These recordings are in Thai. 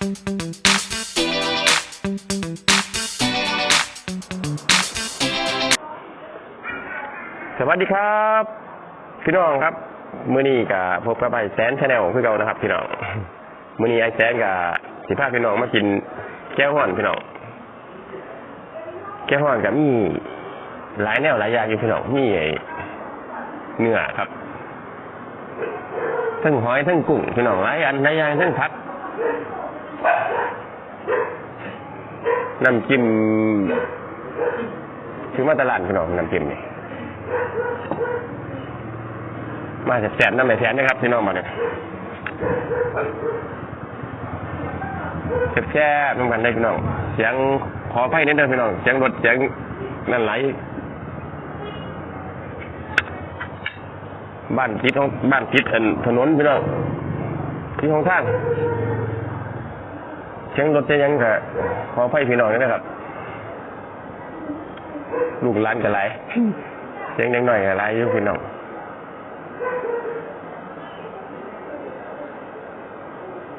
สวัสดีครับ พี่น้องครับ มื้อนี้กับพบกับไอแซนชาแนลคือเกานะครับ พี่น้องมื้อนี้ไอแซนกับสิพาพี่น้องมากินแก้วห่อนพี่น้องแก้วห่อนกับมีหลายแนวหลายอย่างอยู่พี่น้องมีเนื้อครับทั้งหอยทั้งกุ้งพี่น้องหลายอันหลายอย่างทั้งผัก น้ำจิ้มคือมาตลาดพี่น้องน้ำจิ้มนี่มาแสบๆน้ำไหลแสนนะครับพี่น้องมาเนี่ยแซ่บๆน้ำกันได้พี่น้องเสียงขอไฟนิดเดียวพี่น้องเสียงรถเสียงนั่นไหลบ้านติดของบ้านติดถนนพี่น้องที่ของทาง เสียงรถจะยังกะขอไฟพี่น้องนี่นะครับ ลูกหลานกันไรเสียงเด็กหน่อยกันไรอยู่พี่น้อง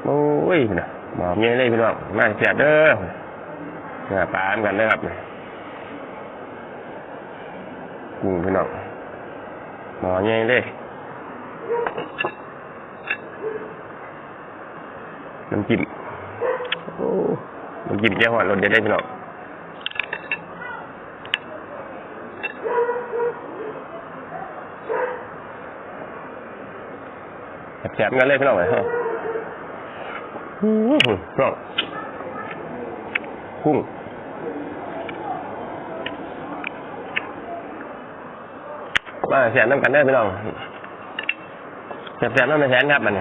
โอ้ยนะหมอมีเลยพี่น้องมาแสบเด้อเนี่ยปลาเหมือนกันนะครับกุ้งพี่น้องหมอใหญ่เลยน้ำจิ้ม โอ้น้ำจิ้มแก้วหอนรสเด็ดได้พี่น้องแสบๆเหมือนกันเลยพี่น้องเลยอืมก็กุ้งมาแสนน้ำกันได้พี่น้องแสบๆน้ำในแสนครับมัน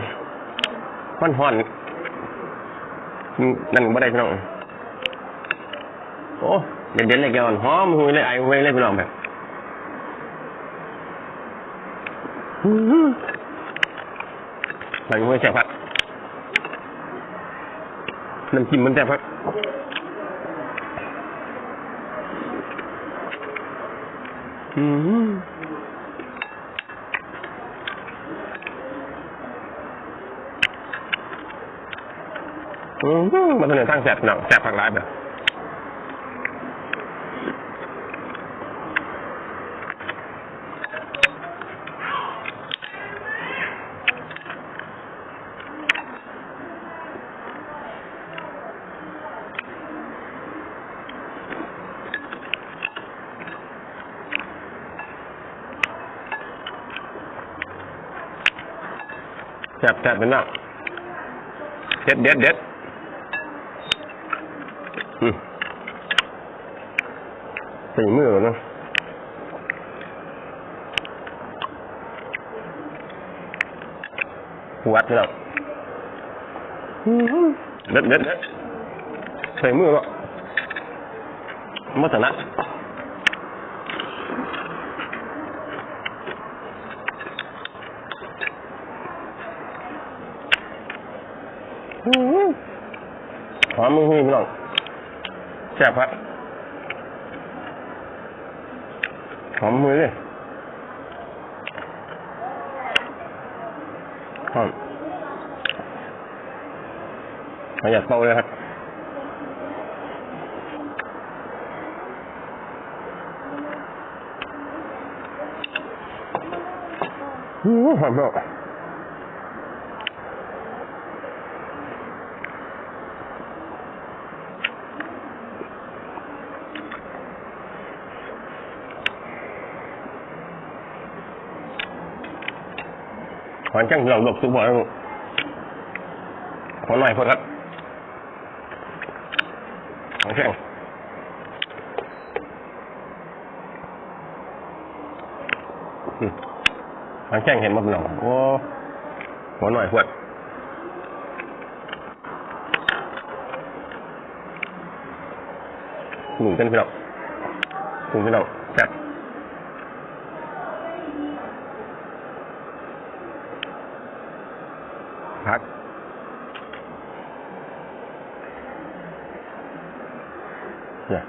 มันห่อน นั่นก็ไม่ได้พี่น้องโอ้เด็ดๆเลยแกอ่อนหอมหุยเลยไอหุยเลยพี่น้องแบบอื้อหือใส่หุยแสบครับน้ำจิ้มมันแซ่บครับอืม อืมมันเป็นอทั้งแซ่บหนังแซ่บผักร้ายแบบแซ่บแซ่บเป็นหนังเด็ดเด็ดเด็ด อืมใส่มือเนาะหวัดพี่น้องอืมเด็ดเด็ดเด็ดใส่มือเนาะมัสนะอืมหอมมือพี่น้องแซ่บครับหอมมือเลยหอมขยับเบาเลยครับอืมหอมมาก ขอนจังเราหลบซุปหัวขอหน่อยพอครับขอนแข้งอืมขอนแข้งเห็นมั้ยพี่น้องโอ้ขอหน่อยพวดหนุ่มกันพี่น้องหนุ่มพี่น้องแซ่บ rồi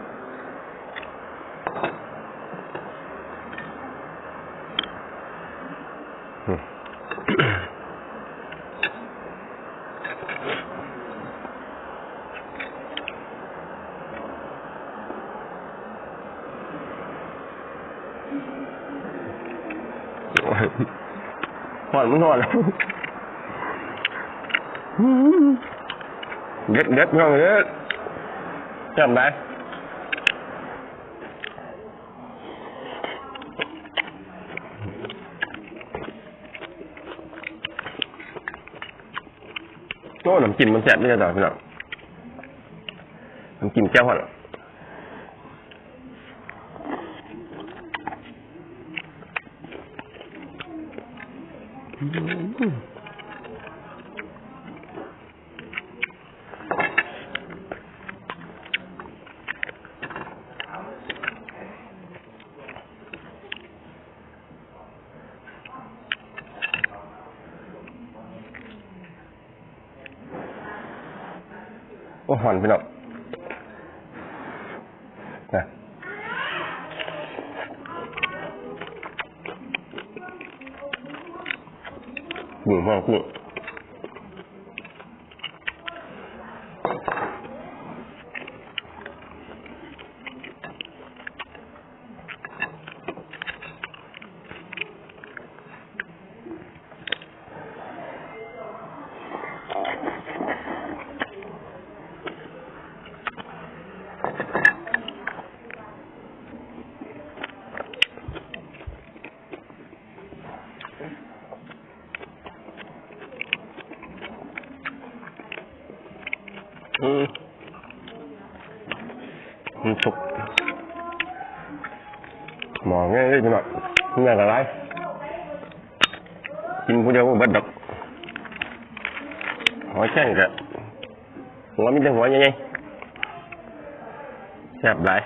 ngon ngon. Lắm rất rất ngon đấy chậm đấy. หอนเด็ดเด็ดน้องเด็ดจำได้โอ้น้ำจิ้มมันแสบไม่ใช่ต่อพี่น้องน้ำจิ้มแก้วหอนอืม กุ้งห้องกุ้งอืมมันสุกหมอง่ายเลยพี่น้องนี่อะไรไรกินผู้เดียวก็เบิดดอกหัว แข้งกะหัวมีแต่หัวใหญ่ๆแซ่บหลาย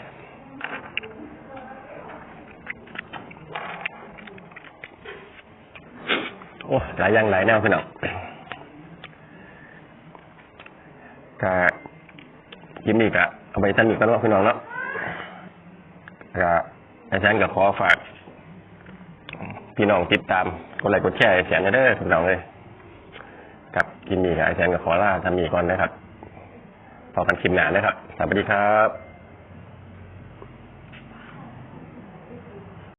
โอ้หลายอย่างหลายแนวพี่น้อง ก็ ยิมนี่ก็เอาไปท่านอีกกันว่าพี่น้องเนาะก็อาจารย์ก็ขอฝาก พี่น้องติดตามกดไลค์กดแชร์ให้แสนเด้อพี่น้องเลยครับยิมนี่ก็อาจารย์ก็ขอลาทำมีก่อนนะครับพอกันคลิปหน้านะครับ สวัสดีครับ